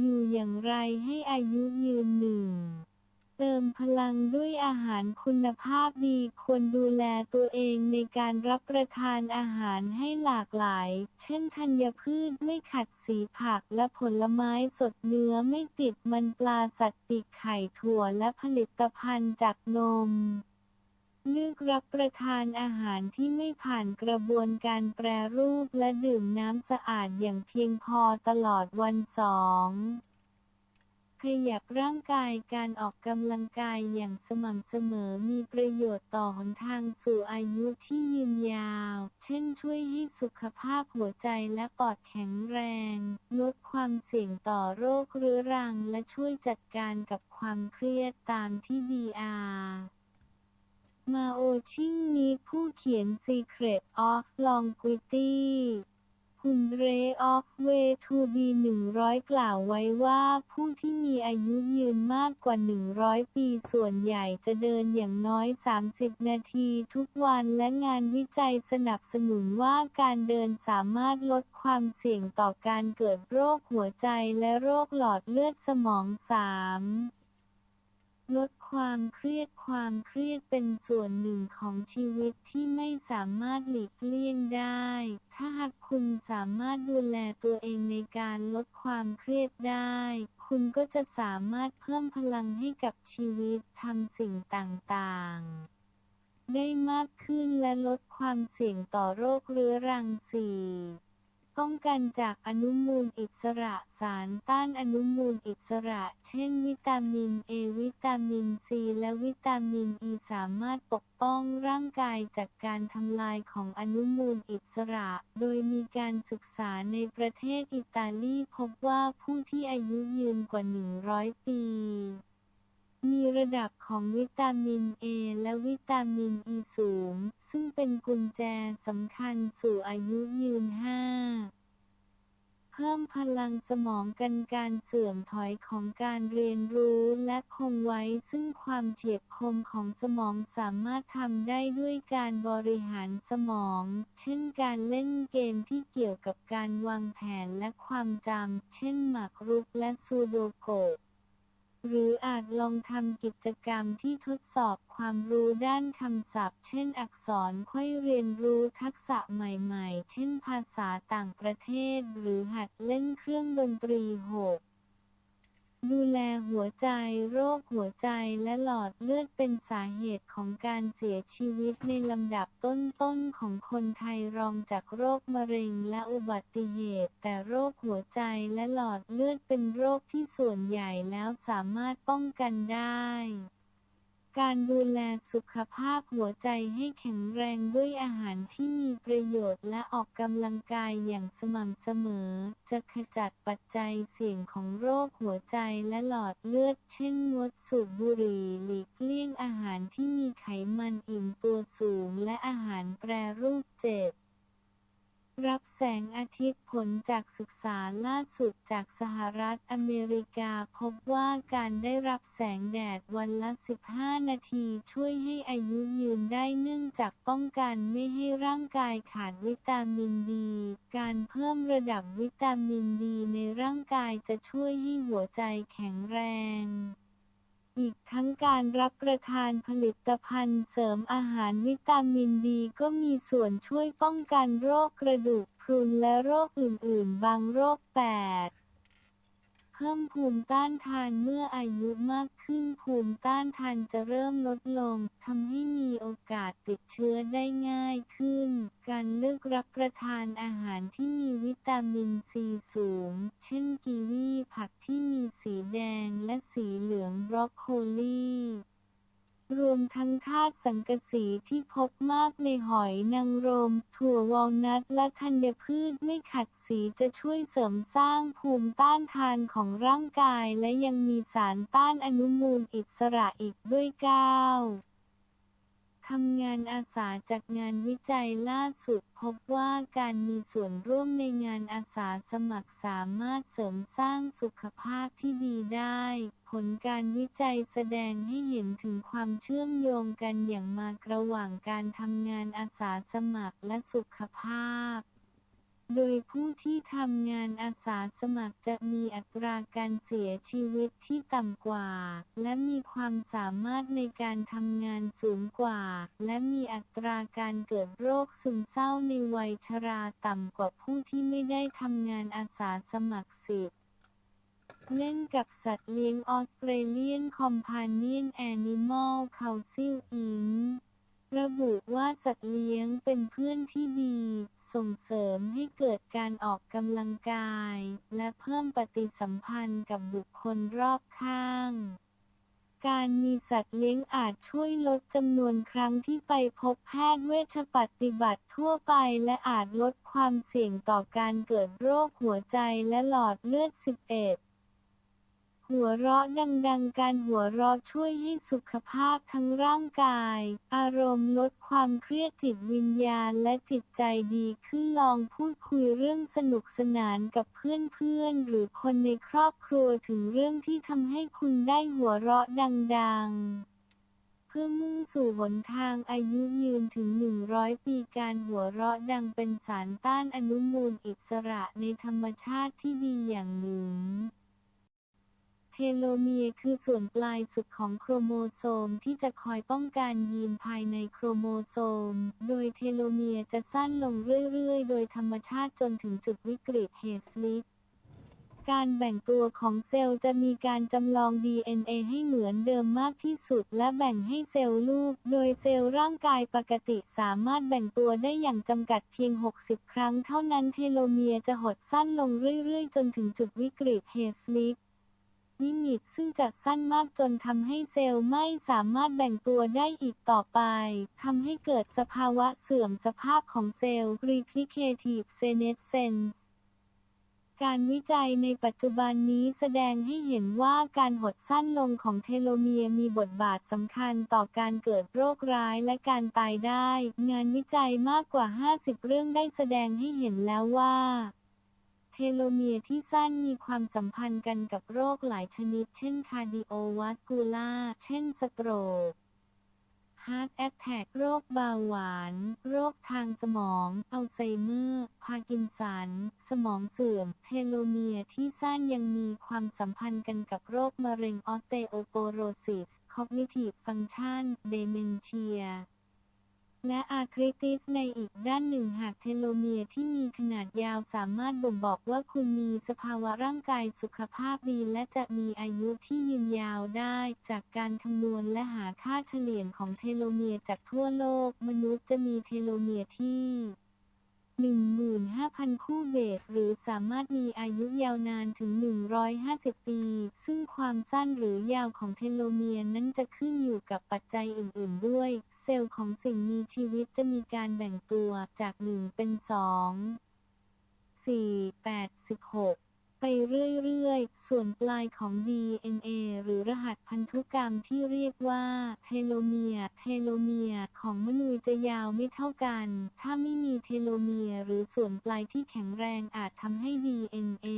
อยู่อย่างไรให้อายุยืนหนึ่ง เติมพลังด้วยอาหารคุณภาพดีควรดูแลตัวเองในการรับประทานอาหารให้หลากหลาย เช่นธัญพืชไม่ขัดสีผักและผลไม้สดเนื้อไม่ติดมันปลาสัตว์ปีกไข่ถั่วและผลิตภัณฑ์จากนม เลือกรับประทานอาหารที่ไม่ผ่านกระบวนการแปรรูปและดื่มน้ำสะอาดอย่างเพียงพอตลอดวันสองขยับร่างกายการออกกำลังกายอย่างสม่ำเสมอมีประโยชน์ต่อหนทางสู่อายุที่ยืนยาว เช่นช่วยให้สุขภาพหัวใจและปอดแข็งแรง ลดความเสี่ยงต่อโรคเรื้อรังและช่วยจัดการกับความเครียดตามที่ดีอา มาโอชิงนิกผู้เขียน Secret of Longevity คุณเรออฟเวทูบี100กล่าวไว้ว่าผู้ที่มีอายุยืนมากกว่า 100 ปีส่วนใหญ่จะเดินอย่างน้อย 30 นาทีทุกวันและงานวิจัยสนับสนุนว่าการเดินสามารถลดความเสี่ยงต่อการเกิดโรคหัวใจและโรคหลอดเลือดสมอง 3. ลดความเครียดความเครียดเป็นส่วนหนึ่งของชีวิตที่ไม่สามารถหลีกเลี่ยงได้ ถ้าหากคุณสามารถดูแลตัวเองในการลดความเครียดได้ คุณก็จะสามารถเพิ่มพลังให้กับชีวิตทำสิ่งต่างๆ ได้มากขึ้นและลดความเสี่ยงต่อโรคเรื้อรังสี่ ป้องกันจากอนุมูลอิสระสารต้านอนุมูลอิสระ เช่น วิตามินเอวิตามินซีและวิตามินอ e ีสามารถปกป้องร่างกายจากการทำลายของอนุมูลอิสระ โดยมีการศึกษาในประเทศอิตาลีพบว่าผู้ที่อายุยืนกว่า 100 ปี มีระดับของวิตามินเอและวิตามินอ e ีสูง ซึ่งเป็นกุญแจสำคัญสู่อายุยืน5เพิ่มพลังสมองกันการเสื่อมถอยของการเรียนรู้และคงไว้ซึ่งความเฉียบคมของสมองสามารถทำได้ด้วยการบริหารสมอง เช่นการเล่นเกมที่เกี่ยวกับการวางแผนและความจำ เช่นหมากรุกและซูโดโกะ หรืออาจลองทำกิจกรรมที่ทดสอบความรู้ด้านคำศัพท์ เช่น อักษรค่อยเรียนรู้ทักษะใหม่ๆ เช่นภาษาต่างประเทศ หรือหัดเล่นเครื่องดนตรีหก ดูแลหัวใจโรคหัวใจและหลอดเลือดเป็นสาเหตุของการเสียชีวิตในลำดับต้นๆของคนไทยรองจากโรคมะเร็งและอุบัติเหตุ แต่โรคหัวใจและหลอดเลือดเป็นโรคที่ส่วนใหญ่แล้วสามารถป้องกันได้ การดูแลสุขภาพหัวใจให้แข็งแรงด้วยอาหารที่มีประโยชน์และออกกำลังกายอย่างสม่ำเสมอ จะขจัดปัจจัยเสี่ยงของโรคหัวใจและหลอดเลือด เช่นงดสูบบุหรี่หลีกเลี่ยงอาหารที่มีไขมันอิ่มตัวสูงและอาหารแปรรูปเจ็บ รับแสงอาทิตย์ผลจากศึกษาล่าสุดจากสหรัฐอเมริกาพบว่าการได้รับแสงแดดวันละ 15 นาทีช่วยให้อายุยืนได้เนื่องจากป้องกันไม่ให้ร่างกายขาดวิตามินดี การเพิ่มระดับวิตามินดีในร่างกายจะช่วยให้หัวใจแข็งแรง อีกทั้งการรับประทานผลิตภัณฑ์เสริมอาหารวิตามินดีก็มีส่วนช่วยป้องกันโรคกระดูกพรุนและโรคอื่น ๆ บางโรค 8 พิ่มภูมิต้านทานเมื่ออายุมากขึ้นภูมิต้านทานจะเริ่มลดลงทำให้มีโอกาสติดเชื้อได้ง่ายขึ้น การเลือกรับประทานอาหารที่มีวิตามินซีสูง เช่นกีวีผักที่มีสีแดงและสีเหลืองบรอกโคลี รวมทั้งธาตุสังกะสีที่พบมากในหอยนางรม ถั่ววอลนัทและธัญพืชไม่ขัดสีจะช่วยเสริมสร้างภูมิต้านทานของร่างกายและยังมีสารต้านอนุมูลอิสระอีกด้วยก้าว ทำงานอาสาจากงานวิจัยล่าสุดพบว่าการมีส่วนร่วมในงานอาสาสมัครสามารถเสริมสร้างสุขภาพที่ดีได้ ผลการวิจัยแสดงให้เห็นถึงความเชื่อมโยงกันอย่างมากระหว่างการทำงานอาสาสมัครและสุขภาพ โดยผู้ที่ทำงานอาสาสมัครจะมีอัตราการเสียชีวิตที่ต่ำกว่า และมีความสามารถในการทำงานสูงกว่า และมีอัตราการเกิดโรคซึมเศร้าในวัยชราต่ำกว่าผู้ที่ไม่ได้ทำงานอาสาสมัครสิบเล่นกับสัตว์เลี้ยงออสเตรเลียนคอมพาเนียนแอนิมอลคาซิลอิงระบุว่าสัตว์เลี้ยงเป็นเพื่อนที่ดี ส่งเสริมให้เกิดการออกกำลังกาย และเพิ่มปฏิสัมพันธ์กับบุคคลรอบข้าง การมีสัตว์เลี้ยงอาจช่วยลดจำนวนครั้งที่ไปพบแพทย์เวชปฏิบัติทั่วไปและอาจลดความเสี่ยงต่อการเกิดโรคหัวใจและหลอดเลือด 11 หัวเราะดังๆ การหัวเราะช่วยให้สุขภาพทั้งร่างกาย อารมณ์ลดความเครียดจิตวิญญาณและจิตใจดีขึ้นลองพูดคุยเรื่องสนุกสนานกับเพื่อนๆ หรือคนในครอบครัวถึงเรื่องที่ทำให้คุณได้หัวเราะดังๆเพื่อมุ่งสู่หนทางอายุยืนถึง 100 ปีการหัวเราะดังเป็นสารต้านอนุมูลอิสระในธรรมชาติที่ดีอย่างหนึ่ง ทโลเมียร์คือส่วนปลายสุดของโครโมโซมที่จะคอยป้องกันยีนภายในโครโมโซม โดยเทโลเมียร์จะสั้นลงเรื่อยๆ โดยธรรมชาติจนถึงจุดวิกฤตเฮฟลิกการแบ่งตัวของเซลล์จะมีการจำลอง DNA ให้เหมือนเดิมมากที่สุด และแบ่งให้เซลล์ลูก โดยเซลล์ร่างกายปกติสามารถแบ่งตัวได้อย่างจำกัดเพียง 60 ครั้งเท่านั้นเทโลเมียร์จะหดสั้นลงเรื่อยๆ จนถึงจุดวิกฤตเฮฟลิก ลิมิตซึ่งจะสั้นมากจนทำให้เซลล์ไม่สามารถแบ่งตัวได้อีกต่อไปทำให้เกิดสภาวะเสื่อมสภาพของเซลล์ replicative senescence การวิจัยในปัจจุบันนี้แสดงให้เห็นว่าการหดสั้นลงของเทโลเมียร์มีบทบาทสำคัญต่อการเกิดโรคร้ายและการตายได้ งานวิจัยมากกว่า 50 เรื่องได้แสดงให้เห็นแล้วว่า ทโลเมียร์ที่สั้นมีความสัมพันธ์กันกับโรคหลายชนิด เช่นคาร์ดิโอวัสคูล่า เช่นสโตรกฮาร์ทแอทแทกโรคเบาหวาน โรคทางสมอง อัลไซเมอร์ พาร์กินสัน สมองเสื่อม เทโลเมียร์ที่สั้นยังมีความสัมพันธ์กันกับโรคมะเร็งออสเตโอโปโรซิส คอกนิทีฟฟังชันเดเมนเชีย และอาร์ทริติสในอีกด้านหนึ่งหากเทโลเมียร์ที่มีขนาดยาวสามารถบ่งบอกว่าคุณมีสภาวะร่างกายสุขภาพดีและจะมีอายุที่ยืนยาวได้ จากการคำนวณและหาค่าเฉลี่ยของเทโลเมียร์จากทั่วโลก มนุษย์จะมีเทโลเมียร์ที่15,000 คู่เบส หรือสามารถมีอายุยาวนานถึง 150 ปี ซึ่งความสั้นหรือยาวของเทโลเมียร์นั้นจะขึ้นอยู่กับปัจจัยอื่น ๆ ด้วย ซลล์ของสิ่งมีชีวิตจะมีการแบ่งตัวจาก 1 เป็น 2 4 8 16 ไปเรื่อยๆ ส่วนปลายของ DNA หรือรหัสพันธุกรรมที่เรียกว่าเทโลเมียเทโลเมียของมนุษย์จะยาวไม่เท่ากัน ถ้าไม่มีเทโลเมียหรือส่วนปลายที่แข็งแรงอาจทำให้ DNA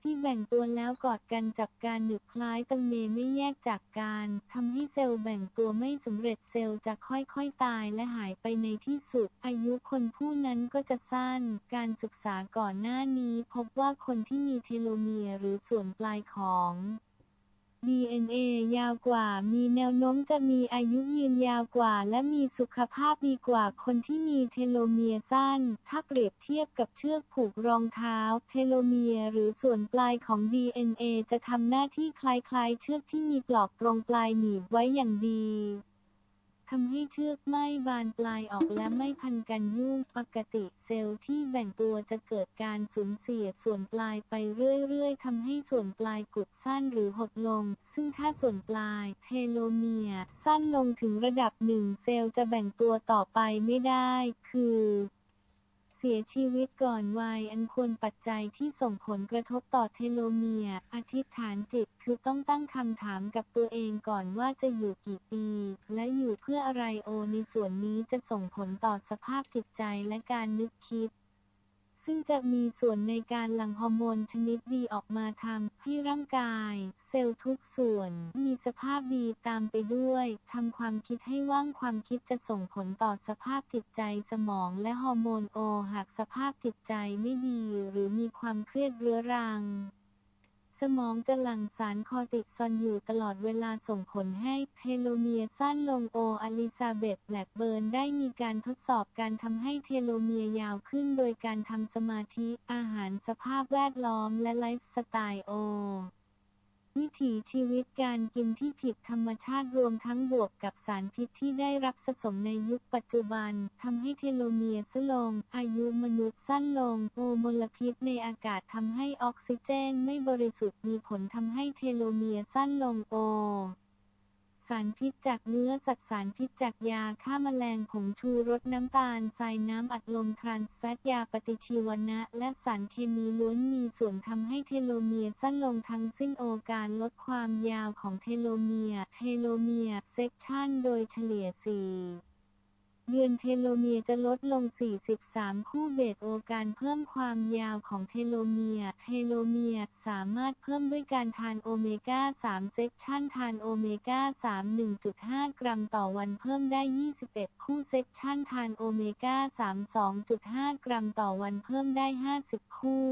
ที่แบ่งตัวแล้วกอดกันจับการหนึบคล้ายตังเมไม่แยกจากกันทำให้เซลล์แบ่งตัวไม่สำเร็จเซลล์จะค่อยๆตายและหายไปในที่สุด อายุคนผู้นั้นก็จะสั้น การศึกษาก่อนหน้านี้พบว่าคนที่มีเทโลเมียร์หรือส่วนปลายของ DNA ยาวกว่า มีแนวโน้มจะมีอายุยืนยาวกว่า และมีสุขภาพดีกว่าคนที่มีเทโลเมียร์สั้น ถ้าเปรียบเทียบกับเชือกผูกรองเท้า เทโลเมียร์หรือส่วนปลายของ DNA จะทำหน้าที่คล้ายๆ เชือกที่มีปลอกตรงปลายหนีบไว้อย่างดี ทำให้เชือกไม้บานปลายออกและไม่พันกันยุ่งปกติเซลล์ที่แบ่งตัวจะเกิดการสูญเสียส่วนปลายไปเรื่อยๆทำให้ส่วนปลายกุดสั้นหรือหดลง ซึ่งถ้าส่วนปลายเทโลเมีย สั้นลงถึงระดับหนึ่งเซลล์จะแบ่งตัวต่อไปไม่ได้ คือ เสียชีวิตก่อนวัยอันควรปัจจัยที่ส่งผลกระทบต่อเทโลเมียร์อธิษฐานจิตคือต้องตั้งคำถามกับตัวเองก่อนว่าจะอยู่กี่ปี และอยู่เพื่ออะไรโอในส่วนนี้จะส่งผลต่อสภาพจิตใจและการนึกคิด ซึ่งจะมีส่วนในการหลั่งฮอร์โมนชนิดดีออกมาทำให้ร่างกาย เซลล์ทุกส่วน มีสภาพดีตามไปด้วยทำความคิดให้ว่างความคิดจะส่งผลต่อสภาพจิตใจสมองและฮอร์โมนโอหากสภาพจิตใจไม่ดี หรือมีความเครียดเรื้อรัง สมองจะหลั่งสารคอติซอนอยู่ตลอดเวลาส่งผลให้เทโลเมียร์สั้นลงโออลิซาเบธแบล็กเบิร์นได้มีการทดสอบการทำให้เทโลเมียร์ยาวขึ้นโดยการทำสมาธิอาหารสภาพแวดล้อมและไลฟ์สไตล์โอ วิถีชีวิตการกินที่ผิดธรรมชาติรวมทั้งบวกกับสารพิษที่ได้รับสะสมในยุคปัจจุบันทำให้เทโลเมียร์สั้นลง อายุมนุษย์สั้นลง โอมลพิษในอากาศทำให้ออกซิเจนไม่บริสุทธิ์มีผลทำให้เทโลเมียร์สั้นลงโอ สารพิษจากเนื้อสัตว์สารพิษจากยาฆ่าแมลงผงชูรสน้ำตาลทรายน้ำอัดลมทรานส์แฟตยาปฏิชีวนะ และสารเคมีล้วนมีส่วนทำให้เทโลเมียร์สั้นลงทั้งสิ้นโอการลดความยาวของเทโลเมียร์เทโลเมียร์เซกชันโดยเฉลี่ย4 เดือนเทโลเมียจะลดลง 43 คู่เบสโอการเพิ่มความยาวของเทโลเมีย เทโลเมียสามารถเพิ่มด้วยการทานโอเมก้า 3 เซกชันทานโอเมก้า 3 1.5 กรัมต่อวันเพิ่มได้ 21 คู่เซกชันทานโอเมก้า 3 2.5 กรัมต่อวันเพิ่มได้ 50 คู่